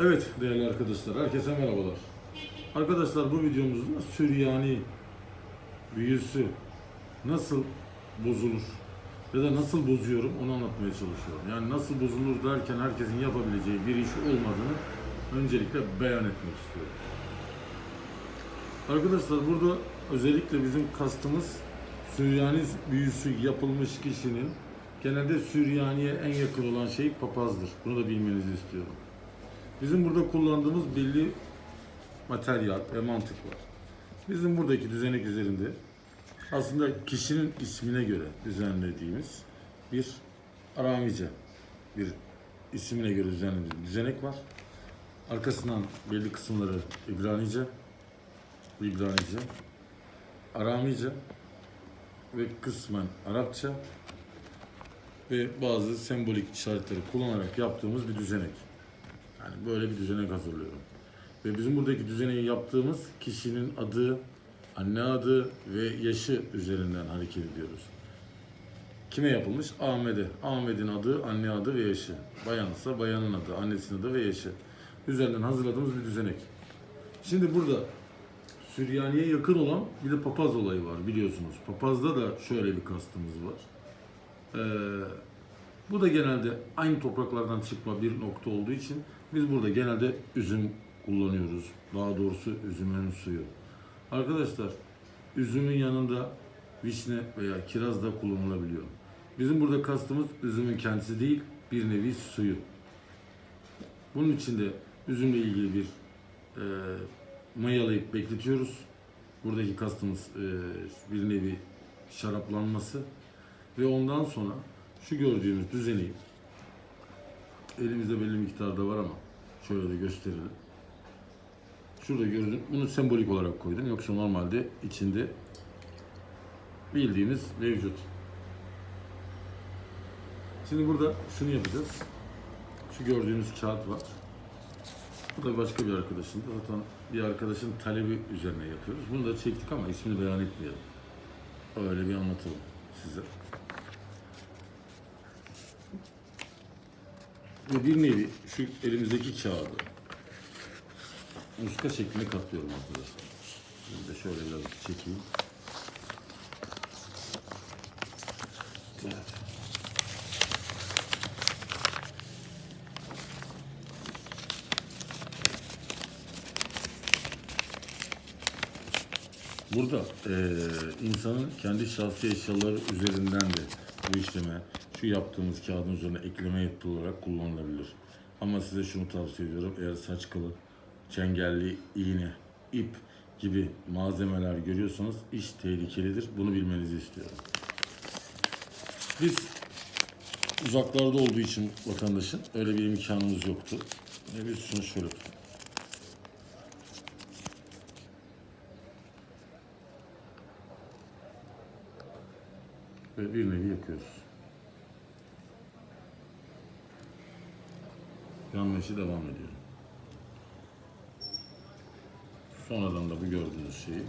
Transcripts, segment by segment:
Evet değerli arkadaşlar, herkese merhabalar. Arkadaşlar bu videomuzda Süryani büyüsü nasıl bozulur ya da nasıl bozuyorum onu anlatmaya çalışıyorum. Yani nasıl bozulur derken herkesin yapabileceği bir iş olmadığını öncelikle beyan etmek istiyorum. Arkadaşlar burada özellikle bizim kastımız Süryani büyüsü yapılmış kişinin genelde Süryani'ye en yakın olan şey papazdır. Bunu da bilmenizi istiyorum. Bizim burada kullandığımız belli materyal ve mantık var. Bizim buradaki düzenek üzerinde aslında kişinin ismine göre düzenlediğimiz bir Aramice, bir ismine göre düzenlediğimiz düzenek var. Arkasından belli kısımları İbranice, İbranice, Aramice ve kısmen Arapça ve bazı sembolik işaretleri kullanarak yaptığımız bir düzenek. Yani böyle bir düzenek hazırlıyorum. Ve bizim buradaki düzeneği yaptığımız kişinin adı, anne adı ve yaşı üzerinden hareket ediyoruz. Kime yapılmış? Ahmet'e. Ahmet'in adı, anne adı ve yaşı. Bayansa bayanın adı, annesinin adı ve yaşı. Üzerinden hazırladığımız bir düzenek. Şimdi burada Süryani'ye yakın olan bir de papaz olayı var biliyorsunuz. Papazda da şöyle bir kastımız var. Ee, bu da genelde aynı topraklardan çıkma bir nokta olduğu için biz burada genelde üzüm kullanıyoruz. Daha doğrusu üzümün suyu. Arkadaşlar üzümün yanında vişne veya kiraz da kullanılabiliyor. Bizim burada kastımız üzümün kendisi değil, bir nevi suyu. Bunun için de üzümle ilgili bir e, mayalayıp bekletiyoruz. Buradaki kastımız e, bir nevi şaraplanması ve ondan sonra şu gördüğümüz düzeneyi elimizde belli miktarda var ama şöyle de gösterelim. Şurada gördüm. Bunu sembolik olarak koydum. Yoksa normalde içinde bildiğimiz mevcut. Şimdi burada şunu yapacağız. Şu gördüğünüz kağıt var. Bu da başka bir arkadaşın. Zaten bir arkadaşın talebi üzerine yapıyoruz. Bunu da çektik ama ismini beyan etmeyelim. Öyle bir anlatalım size. Ve bir nevi şu elimizdeki kağıdı muska şeklinde katlıyorum arkadaşlar. Şimdi de şöyle biraz çekeyim. Evet. Burada eee, insanın kendi şahsi eşyaları üzerinden de bu işleme şu yaptığımız kağıdın üzerine ekleme yetki olarak kullanılabilir. Ama size şunu tavsiye ediyorum. Eğer saç kılı, çengelli, iğne, ip gibi malzemeler görüyorsanız iş tehlikelidir. Bunu bilmenizi istiyorum. Biz uzaklarda olduğu için vatandaşın öyle bir imkanımız yoktu. Biz şunu şöyle tutalım. Ve nevi yakıyoruz. Yanma işi devam ediyor. Sonradan da bu gördüğünüz şeyi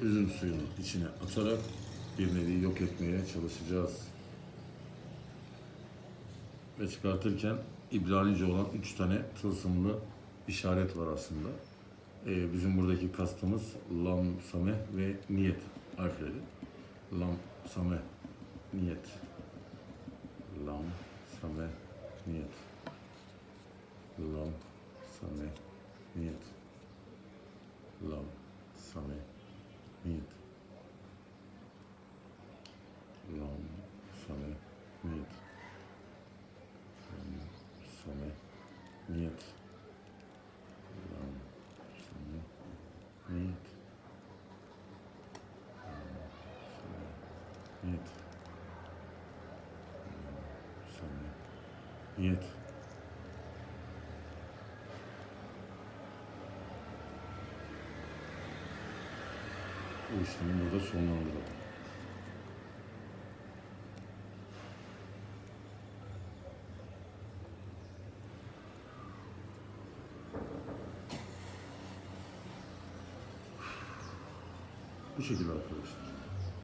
üzüm suyunun içine atarak bir nevi yok etmeye çalışacağız. Ve çıkartırken İbranice olan üç tane tılsımlı işaret var aslında. Ee, bizim buradaki kastımız lam, same ve niyet harfleri. Lam, same, niyet. Lam, same, niyet. Bu işlemi burada sonlandıralım. Bu şekilde arkadaşlar.